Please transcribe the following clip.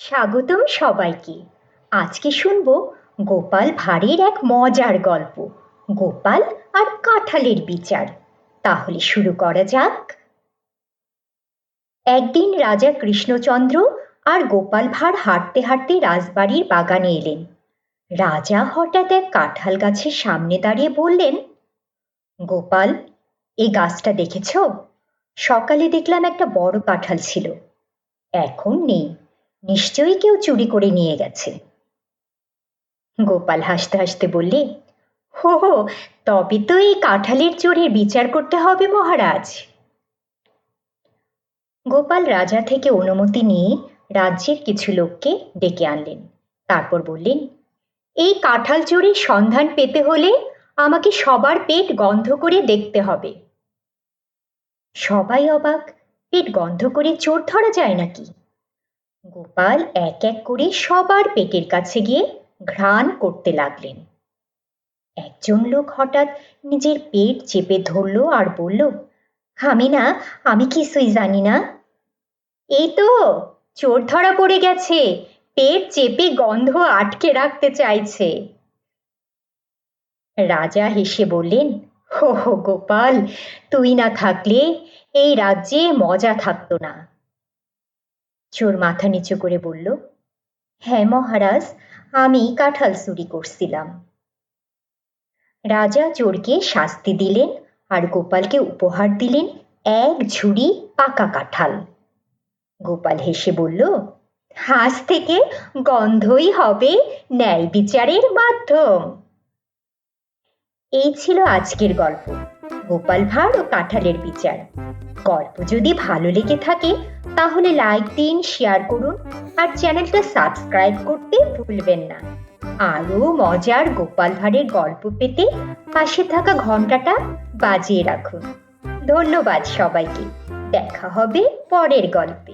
স্বাগতম সবাইকে। আজকে শুনব গোপাল ভাঁড়ের এক মজার গল্প, গোপাল আর কাঁঠালের বিচার। তাহলে শুরু করা যাক। একদিন রাজা কৃষ্ণচন্দ্র আর গোপাল ভাঁড় হাঁটতে হাঁটতে রাজবাড়ির বাগানে এলেন। রাজা হঠাৎ এক কাঁঠাল গাছের সামনে দাঁড়িয়ে বললেন, গোপাল এই গাছটা দেখেছ? সকালে দেখলাম একটা বড় কাঁঠাল ছিল। এখন নেই। নিশ্চয়ই কেউ চুরি করে নিয়ে গেছে। গোপাল হাসতে হাসতে বললে, হো হো, তবে তো এই কাঁঠালের চোরের বিচার করতে হবে মহারাজ। গোপাল রাজা থেকে অনুমতি নিয়ে রাজ্যের কিছু লোককে ডেকে আনলেন। তারপর বললেন, এই কাঁঠাল চোরের সন্ধান পেতে হলে আমাকে সবার পেট গন্ধ করে দেখতে হবে। সবাই অবাক, পেট গন্ধ করে চোর ধরা যায় নাকি? গোপাল এক এক করে সবার পেটের কাছে গিয়ে ঘ্রাণ করতে লাগলেন। একজন লোক হঠাৎ নিজের পেট চেপে ধরলো আর বলল আমি না আমি কিছুই জানি না। এই তো, চোর ধরা পড়ে গেছে। পেট চেপে গন্ধ আটকে রাখতে চাইছে। রাজা হেসে বললেন, হো হো, গোপাল, তুই না থাকলে এই রাজ্যে মজা থাকতো না। চোর মাথা নিচু করে বলল হ্যাঁ মহারাজ, আমি কাঁঠাল চুরি করছিলাম। রাজা চোরকে শাস্তি দিলেন আর গোপালকে উপহার দিলেন এক ঝুড়ি পাকা কাঁঠাল। গোপাল হেসে বলল, আজ থেকে গন্ধই হবে ন্যায় বিচারের মাধ্যম। এই ছিল আজকের গল্প। গোপাল ভাঁড় ও কাঁঠালের বিচার। গল্প যদি ভালো লেগে থাকে, তাহলে লাইক দিন শেয়ার করুন, আর চ্যানেলটা সাবস্ক্রাইব করতে ভুলবেন না। আরও মজার গোপাল ভাঁড়ের গল্প পেতে পাশে থাকা ঘন্টাটা বাজিয়ে রাখুন। ধন্যবাদ সবাইকে। দেখা হবে পরের গল্পে।